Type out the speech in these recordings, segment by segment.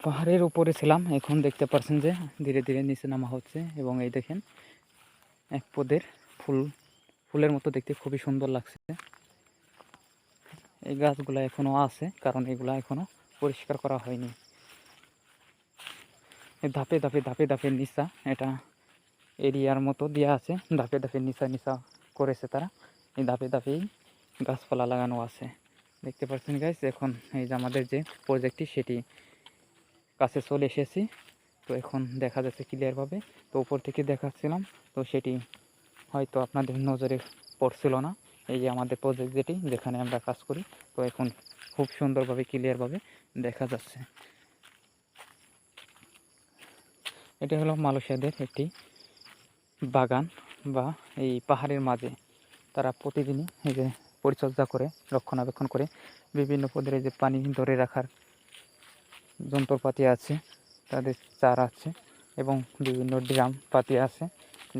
পাহাড়ের উপরে ছিলাম। এখন দেখতে পাচ্ছেন যে ধীরে ধীরে নিচে নামা হচ্ছে এবং এই দেখেন, এক পদের ফুল, ফুলের মতো দেখতে খুবই সুন্দর লাগছে। এই গাছগুলো এখনও আছে, কারণ এগুলা এখনও পরিষ্কার করা হয়নি। ধাপে ধাপে ধাপে ধাপে নিচা এটা এরিয়ার মতো দেওয়া আছে। ধাপে ধাপে নিচা নিচা করেছে তারা। এই ধাপে ধাপেই গাছপালা লাগানো আছে। দেখতে পাচ্ছেন গাইস এখন এই যে আমাদের যে প্রজেক্টটি সেটি কাছে চলে এসেছি। তো এখন দেখা যাচ্ছে ক্লিয়ারভাবে তো উপর থেকে দেখাচ্ছিলাম। তো সেটি হয়তো আপনাদের নজরে পড়ছিল না। এই যে আমাদের প্রজেক্ট যেটি, যেখানে আমরা কাজ করি। তো এখন খুব সুন্দরভাবে ক্লিয়ারভাবে দেখা যাচ্ছে। এটা হলো মালয়েশিয়াদের একটি বাগান বা এই পাহাড়ের মাঝে তারা প্রতিদিনই এই যে পরিচর্যা করে, রক্ষণাবেক্ষণ করে। বিভিন্ন পদের যে পানি ধরে রাখার যন্ত্রপাতি আছে, তাদের চার আছে এবং বিভিন্ন ড্রাম পাতি আছে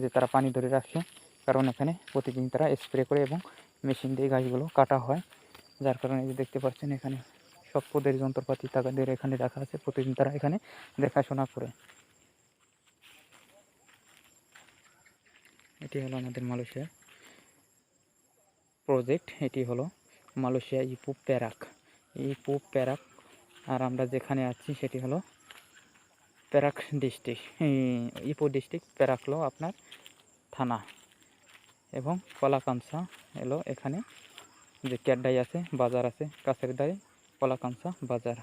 যে তারা পানি ধরে রাখে। কারণ এখানে প্রতিদিন তারা স্প্রে করে এবং মেশিন দিয়ে গাছগুলো কাটা হয়। যার কারণে যে দেখতে পাচ্ছেন এখানে সব পদের যন্ত্রপাতি তাদের এখানে রাখা আছে। প্রতিদিন তারা এখানে দেখাশোনা করে। এটি হলো আমাদের মালয়েশিয়া প্রজেক্ট। এটি হলো মালয়েশিয়া ইপু প্যারাক। ইপু প্যারাক আর আমরা যেখানে আছি সেটি হলো প্যারাক ডিস্ট্রিক্ট ইপো ডিস্ট্রিক্ট প্যারাক হলো আপনার থানা। এবং কলাকাংসা এলো এখানে, যে ক্যাডাই আছে, বাজার আছে, কাছের দায়ে কলাকাংসা বাজার।